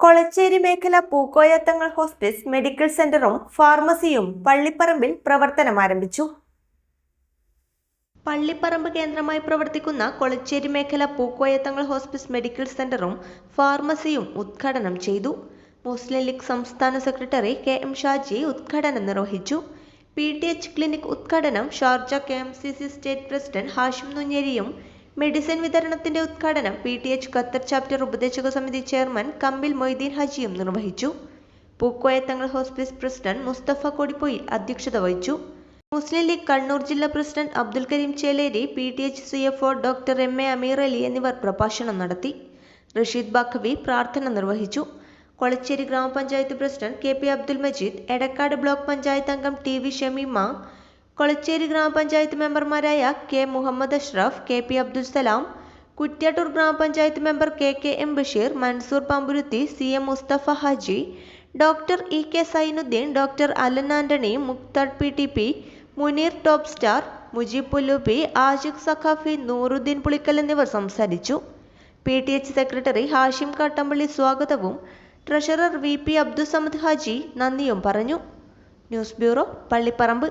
കൊളച്ചേരി മേഖല പൂക്കോയത്തങ്ങൾ hospice medical സെന്ററും ഫാർമസിയും പള്ളിപ്പറമ്പിൽ പ്രവർത്തനം ആരംഭിച്ചു. പള്ളിപ്പറമ്പ് കേന്ദ്രമായി പ്രവർത്തിക്കുന്ന കൊളച്ചേരി മേഖല പൂക്കോയത്തങ്ങൾ ഹോസ്പിസ് മെഡിക്കൽ സെന്ററും ഫാർമസിയും ഉദ്ഘാടനം ചെയ്തു. മുസ്ലിം ലീഗ് സംസ്ഥാന സെക്രട്ടറി കെ എം ഷാജി ഉദ്ഘാടനം നിർവഹിച്ചു. പി ടി എച്ച് ക്ലിനിക് ഉദ്ഘാടനം Sharjah K M C C state president Hashim നുഞ്ഞേരിയും medicine വിതരണത്തിന്റെ ഉദ്ഘാടനം P T H Qatar chapter ഉപദേശക സമിതി ചെയർമാൻ കമ്പിൽ മൊയ്തീൻ ഹജിയും നിർവഹിച്ചു. പൂക്കോയത്തങ്ങൾ ഹോസ്പിസ് പ്രസിഡന്റ് മുസ്തഫ കൊടിപ്പൊയിൽ അധ്യക്ഷത വഹിച്ചു. മുസ്ലിം ലീഗ് കണ്ണൂർ ജില്ലാ president Abdul Karim Cheleri P T H C F O doctor M A Ameer Ali എന്നിവർ പ്രഭാഷണം നടത്തി. റഷീദ് ബാഖവി പ്രാർത്ഥന നിർവഹിച്ചു. കൊളച്ചേരി ഗ്രാമപഞ്ചായത്ത് president K P Abdul Majeed Edakkad block panchayat അംഗം ടി വി ഷമീമ കൊളച്ചേരി ഗ്രാമപഞ്ചായത്ത് മെമ്പർമാരായ K Muhammad Ashraf K P Abdul Salam Kuttiattoor ഗ്രാമപഞ്ചായത്ത് member K K M Basheer Mansoor Pamburuthi C M Musthafa Haji doctor E K Sainudheen doctor Alan Antony Mukthar P T P Muneer top star Mujeeb Pullubi Ashiq Saqafi Nooruddeen Pulikkal എന്നിവർ സംസാരിച്ചു. P T H secretary Hashim Kattampally സ്വാഗതവും treasurer V P Abdussamad Haji നന്ദിയും പറഞ്ഞു. News bureau Pallipparamba.